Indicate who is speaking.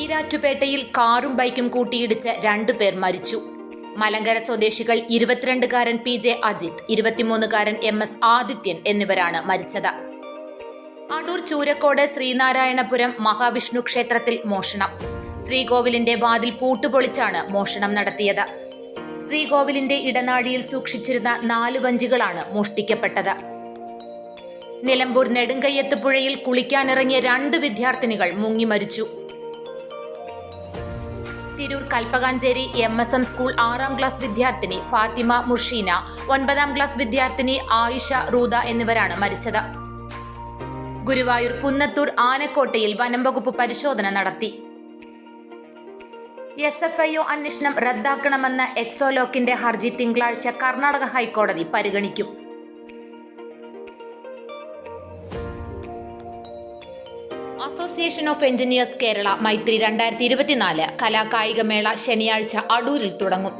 Speaker 1: ഈരാറ്റുപേട്ടയിൽ കാറും ബൈക്കും കൂട്ടിയിടിച്ച് രണ്ടുപേർ മരിച്ചു. മലങ്കര സ്വദേശികൾ ഇരുപത്തിരണ്ടുകാരൻ പി ജെ അജിത് ഇരുപത്തിമൂന്നുകാരൻ എം എസ് ആദിത്യൻ എന്നിവരാണ് മരിച്ചത്. അടൂർ ചൂരക്കോട് ശ്രീനാരായണപുരം മഹാവിഷ്ണു ക്ഷേത്രത്തിൽ മോഷണം. ശ്രീകോവിലിന്റെ വാതിൽ പൂട്ടുപൊളിച്ചാണ് മോഷണം നടത്തിയത്. ശ്രീകോവിലിന്റെ ഇടനാഴിയിൽ സൂക്ഷിച്ചിരുന്ന നാല് വഞ്ചികളാണ് മോഷ്ടിക്കപ്പെട്ടത്. നിലമ്പൂർ നെടുങ്കയ്യത്ത് പുഴയിൽ കുളിക്കാനിറങ്ങിയ രണ്ട് വിദ്യാർത്ഥിനികൾ മുങ്ങി മരിച്ചു. Tirur Kalpakanchery M S M school ആറാം ക്ലാസ് വിദ്യാർത്ഥിനി ഫാത്തിമ മുഷീന. ഒൻപതാം ക്ലാസ് വിദ്യാർത്ഥിനി ആയിഷ റൂദ എന്നിവരാണ് മരിച്ചത്. ഗുരുവായൂർ പുന്നത്തൂർ ആനക്കോട്ടയിൽ വനം വകുപ്പ് പരിശോധന നടത്തി. എസ് എഫ് ഐ ഒ അന്വേഷണം റദ്ദാക്കണമെന്ന എക്സോലോക്കിന്റെ ഹർജി തിങ്കളാഴ്ച കർണാടക ഹൈക്കോടതി പരിഗണിക്കും. Association of engineers Kerala Maithri രണ്ടായിരത്തി ഇരുപത്തിനാല് കലാകായികമേള ശനിയാഴ്ച അടൂരിൽ തുടങ്ങും